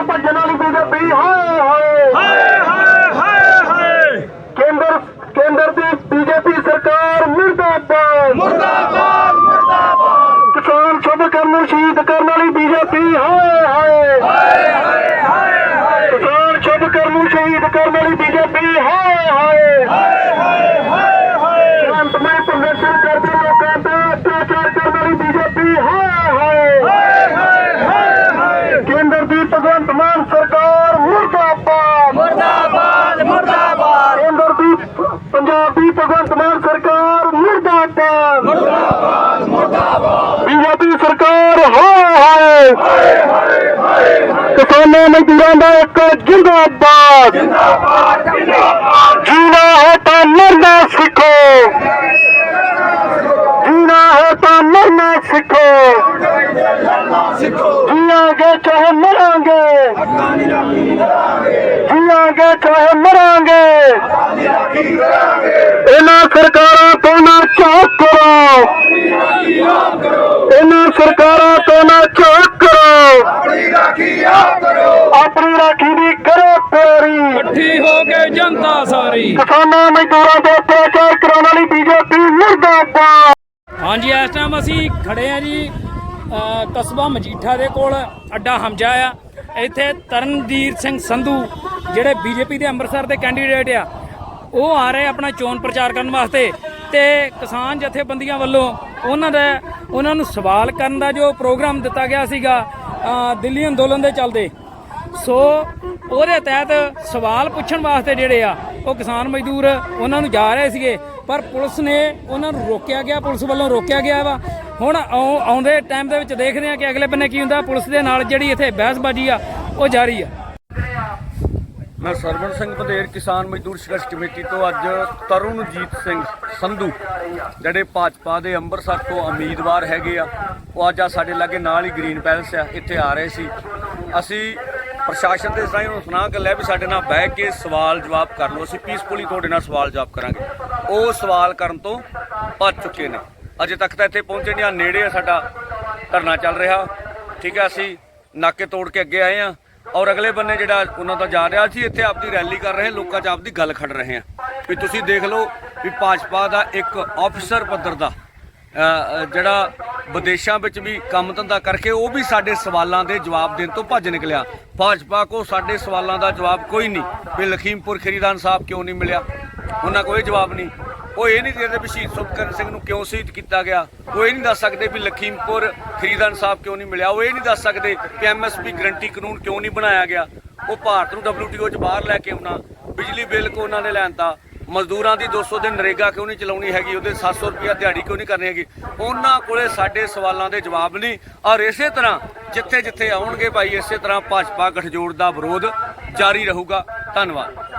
ਤੋਂ ਭੱਜਣ ਵਾਲੀ ਬੀਜੇਪੀ ਹਾਏ ਹਾਏ ਹਾਏ ਹਾਏ। ਹਾਏ ਹਾਏ ਕੇਂਦਰ ਕੇਂਦਰ ਦੀ ਬੀਜੇਪੀ ਸਰਕਾਰ ਮੁਰਦਾਬਾਦ। ਮੁਰਦਾਬਾਦ ਮੁਰਦਾਬਾਦ। ਕਿਸਾਨ ਸ਼ੁਭ ਕਰਨ ਸ਼ਹੀਦ ਕਰਨ ਵਾਲੀ ਬੀਜੇਪੀ ਹਾਏ ਹਾਏ। ਹਾਏ ਹਾਏ ਹਾਏ ਕਿਸਾਨ ਸ਼ੁਭ ਕਰਨ ਸ਼ਹੀਦ ਕਰਨ ਵਾਲੀ ਬੀਜੇਪੀ ਹਾਏ ਹਾਏ। ਹਾਏ ਹਾਏ ਹਾਏ ਅੰਤਮਈ ਪ੍ਰਦਰਸ਼ਨ ਕਰਦੇ ਲੋਕਾਂ ਤੇ ਅਤਿਆਚਾਰ ਕਰਨ ਵਾਲੀ ਬੀਜੇਪੀ ਹਾਏ ਹਾਏ ਹਾਏ ਹਾਏ ਹਾਏ ਹਾਏ ਕੇਂਦਰ ਦੀ ਭਗਵੰਤ ਮਾਨ ਸਰਕਾਰ ਮੁਰਦਾਬਾਦ ਮੁਰਦਾਬਾਦ ਮੁਰਦਾਬਾਦ ਕੇਂਦਰ ਦੀ ਪੰਜਾਬ ਦੀ ਭਗਵੰਤ ਮਾਨ ਸਰਕਾਰ ਮੁਰਦਾਬਾਦ। ਮੁਰਦਾਬਾਦ ਮੁਰਦਾਬਾਦ। ਬੀਜੇਪੀ ਸਰਕਾਰ ਹਾਏ ਹਾਏ। ਕਿਸਾਨਾਂ ਮਜ਼ਦੂਰਾਂ ਦਾ ਇੱਕ ਜਿੰਦਾਬਾਦ। ਜਿੰਦਾਬਾਦ ਜਿੰਦਾਬਾਦ। ਜੀਣਾ ਹੈ ਤਾਂ ਮਰਨਾ ਸਿੱਖੋ। ਜੀਣਾ ਹੈ ਤਾਂ ਮਰਨਾ ਸਿੱਖੋ। ਜੀਵਾਂਗੇ ਚਾਹੇ ਮਰਾਂਗੇ। ਹੱਕਾਂ ਇਹਨਾਂ ਸਰਕਾਰਾਂ ਤੋਂ ਨਾ ਝਾਕ ਕਰੋ। ਆਪਣੀ ਰਾਖੀ ਆਪ ਕਰੋ ਇਹਨਾਂ ਸਰਕਾਰਾਂ ਤੋਂ ਨਾ ਝਾਕ ਕਰੋ। ਆਪਣੀ ਰਾਖੀ ਆਪ ਕਰੋ। ਆਪਣੀ ਰਾਖੀ ਦੀ ਕਰੋ ਤਿਆਰੀ ਇਕੱਠੀ ਹੋ ਕੇ ਜਨਤਾ ਸਾਰੀ। ਕਿਸਾਨਾਂ ਮਜ਼ਦੂਰਾਂ ਤੇ ਅਤਿਆਚਾਰ ਕਰਾਉਣ ਵਾਲੀ ਬੀਜੇਪੀ ਮੁਰਦਾਬਾਦ। ਹਾਂਜੀ ਇਸ ਟਾਈਮ ਅਸੀਂ ਖੜੇ ਆ ਜੀ ਕਸਬਾ ਮਜੀਠਾ ਦੇ ਕੋਲ ਅੱਡਾ ਹਮਜਾ ਆ। ਇੱਥੇ ਤਰਨਦੀਰ ਸਿੰਘ ਸੰਧੂ ਜਿਹੜੇ ਬੀਜੇਪੀ ਦੇ ਅੰਮ੍ਰਿਤਸਰ ਦੇ ਕੈਂਡੀਡੇਟ ਆ ਉਹ ਆ ਰਹੇ ਆਪਣਾ ਚੋਣ ਪ੍ਰਚਾਰ ਕਰਨ ਵਾਸਤੇ ਤੇ ਕਿਸਾਨ ਜਥੇਬੰਦੀਆਂ ਵੱਲੋਂ ਉਹਨਾਂ ਦਾ, ਉਹਨਾਂ ਨੂੰ ਸਵਾਲ ਕਰਨ ਦਾ ਜੋ ਪ੍ਰੋਗਰਾਮ ਦਿੱਤਾ ਗਿਆ ਸੀਗਾ ਦਿੱਲੀ ਅੰਦੋਲਨ ਦੇ ਚੱਲਦੇ। ਸੋ ਉਹਦੇ ਤਹਿਤ ਸਵਾਲ ਪੁੱਛਣ ਵਾਸਤੇ ਜਿਹੜੇ ਆ, ਉਹ ਕਿਸਾਨ ਮਜ਼ਦੂਰ ਉਹਨਾਂ ਨੂੰ ਜਾ ਰਹੇ ਸੀਗੇ, ਪਰ ਪੁਲਿਸ ਨੇ ਉਹਨਾਂ ਨੂੰ ਰੋਕਿਆ ਗਿਆ, ਪੁਲਿਸ ਵੱਲੋਂ ਰੋਕਿਆ ਗਿਆ ਵਾ। ਹੁਣ ਆਉ- ਆਉਂਦੇ ਟਾਈਮ ਦੇ ਵਿੱਚ ਦੇਖਦੇ ਆ ਕਿ ਅਗਲੇ ਬੰਨੇ ਕੀ ਹੁੰਦਾ। ਪੁਲਿਸ ਦੇ ਨਾਲ ਜਿਹੜੀ ਇੱਥੇ ਬਹਿਸਬਾਜ਼ੀ ਆ, ਉਹ ਜਾਰੀ ਆ। ਮੈਂ ਸਰਵਣ ਸਿੰਘ ਬਧੇਰ ਕਿਸਾਨ ਮਜ਼ਦੂਰ ਸੰਘਰਸ਼ ਕਮੇਟੀ ਤੋਂ ਅੱਜ ਤਰੁਣਜੀਤ ਸਿੰਘ ਸੰਧੂ, ਜਿਹੜੇ ਭਾਜਪਾ ਦੇ ਅੰਮ੍ਰਿਤਸਰ ਤੋਂ ਉਮੀਦਵਾਰ ਹੈਗੇ ਆ, ਉਹ ਅੱਜ ਆ ਸਾਡੇ ਲਾਗੇ ਨਾਲ ਹੀ ਗ੍ਰੀਨ ਪੈਲਸ ਆ, ਇੱਥੇ ਆ ਰਹੇ ਸੀ। ਅਸੀਂ ਪ੍ਰਸ਼ਾਸਨ ਦੇ ਸਾਈਂ ਨੂੰ ਸੁਣਾ ਕੇ ਲੈ ਵੀ ਸਾਡੇ ਨਾਲ ਬਹਿ ਕੇ ਸਵਾਲ ਜਵਾਬ ਕਰ ਲਓ, ਅਸੀਂ ਪੀਸਫੁਲੀ ਤੁਹਾਡੇ ਨਾਲ ਸਵਾਲ ਜਵਾਬ ਕਰਾਂਗੇ। ਉਹ ਸਵਾਲ ਕਰਨ ਤੋਂ ਭੱਜ ਚੁੱਕੇ ਨੇ। ਅਜੇ ਤੱਕ ਤਾਂ ਇੱਥੇ ਪਹੁੰਚੇ ਨਹੀਂ, ਆ ਨੇੜੇ ਆ ਸਾਡਾ ਧਰਨਾ ਚੱਲ ਰਿਹਾ। ਠੀਕ ਹੈ ਅਸੀਂ ਨਾਕੇ ਤੋੜ ਕੇ ਅੱਗੇ ਆਏ ਆ। ਔਰ ਅਗਲੇ ਬੰਨੇ ਜਿਹੜਾ ਉਹਨਾਂ ਦਾ ਜਾ ਰਿਹਾ ਸੀ, ਇੱਥੇ ਆਪਦੀ ਰੈਲੀ ਕਰ ਰਹੇ, ਲੋਕਾਂ 'ਚ ਆਪਦੀ ਗੱਲ ਖੜ ਰਹੇ ਆ। ਵੀ ਤੁਸੀਂ ਦੇਖ ਲਓ ਵੀ ਭਾਜਪਾ ਦਾ ਇੱਕ ਆਫੀਸਰ ਪੱਧਰ ਦਾ ਜਿਹੜਾ ਵਿਦੇਸ਼ਾਂ ਵਿੱਚ ਵੀ ਕੰਮ ਧੰਦਾ ਕਰਕੇ ਉਹ ਵੀ ਸਾਡੇ ਸਵਾਲਾਂ ਦੇ ਜਵਾਬ ਦੇਣ ਤੋਂ ਭੱਜ ਨਿਕਲਿਆ। ਭਾਜਪਾ ਕੋ ਸਾਡੇ ਸਵਾਲਾਂ ਦਾ ਜਵਾਬ ਕੋਈ ਨਹੀਂ। ਵੀ ਲਖੀਮਪੁਰ ਖਰੀਦਾਨ ਸਾਹਿਬ ਕਿਉਂ ਨਹੀਂ ਮਿਲਿਆ? ਉਹਨਾਂ ਕੋਈ ਜਵਾਬ ਨਹੀਂ। ਉਹ ਇਹ ਨਹੀਂ ਦੇਖਦੇ ਵੀ ਸ਼ਹੀਦ ਸੁਖਕਰਨ ਸਿੰਘ ਨੂੰ ਕਿਉਂ ਸ਼ਹੀਦ ਕੀਤਾ ਗਿਆ। ਉਹ ਇਹ ਨਹੀਂ ਦੱਸ ਸਕਦੇ ਵੀ ਲਖੀਮਪੁਰ ਖਰੀਦਾਨ ਸਾਹਿਬ ਕਿਉਂ ਨਹੀਂ ਮਿਲਿਆ। ਉਹ ਇਹ ਨਹੀਂ ਦੱਸ ਸਕਦੇ ਕਿ ਐਮਐਸਪੀ ਗਰੰਟੀ ਕਾਨੂੰਨ ਕਿਉਂ ਨਹੀਂ ਬਣਾਇਆ ਗਿਆ। ਉਹ ਭਾਰਤ ਨੂੰ WTO 'ਚ ਬਾਹਰ ਲੈ ਕੇ ਆਉਣਾ, ਬਿਜਲੀ ਬਿੱਲ ਕੋ ਉਹਨਾਂ ਨੇ ਲੈਣਤਾ ਮਜ਼ਦੂਰਾਂ ਦੀ 200 ਦਿਨ ਨਰੇਗਾ ਕਿਉਂ ਨਹੀਂ ਚਲਾਉਣੀ ਹੈਗੀ, ਉਹਦੇ 700 ਰੁਪਿਆ ਦਿਹਾੜੀ ਕਿਉਂ ਨਹੀਂ ਕਰਨੀ ਹੈਗੀ। ਉਹਨਾਂ ਕੋਲੇ ਸਾਡੇ ਸਵਾਲਾਂ ਦੇ ਜਵਾਬ ਨਹੀਂ। ਔਰ ਇਸੇ ਤਰ੍ਹਾਂ ਜਿੱਥੇ ਜਿੱਥੇ ਆਉਣਗੇ ਭਾਈ, ਇਸੇ ਤਰ੍ਹਾਂ ਭਾਜਪਾ ਗਠਜੋੜ ਦਾ ਵਿਰੋਧ ਜਾਰੀ ਰਹੂਗਾ। ਧੰਨਵਾਦ।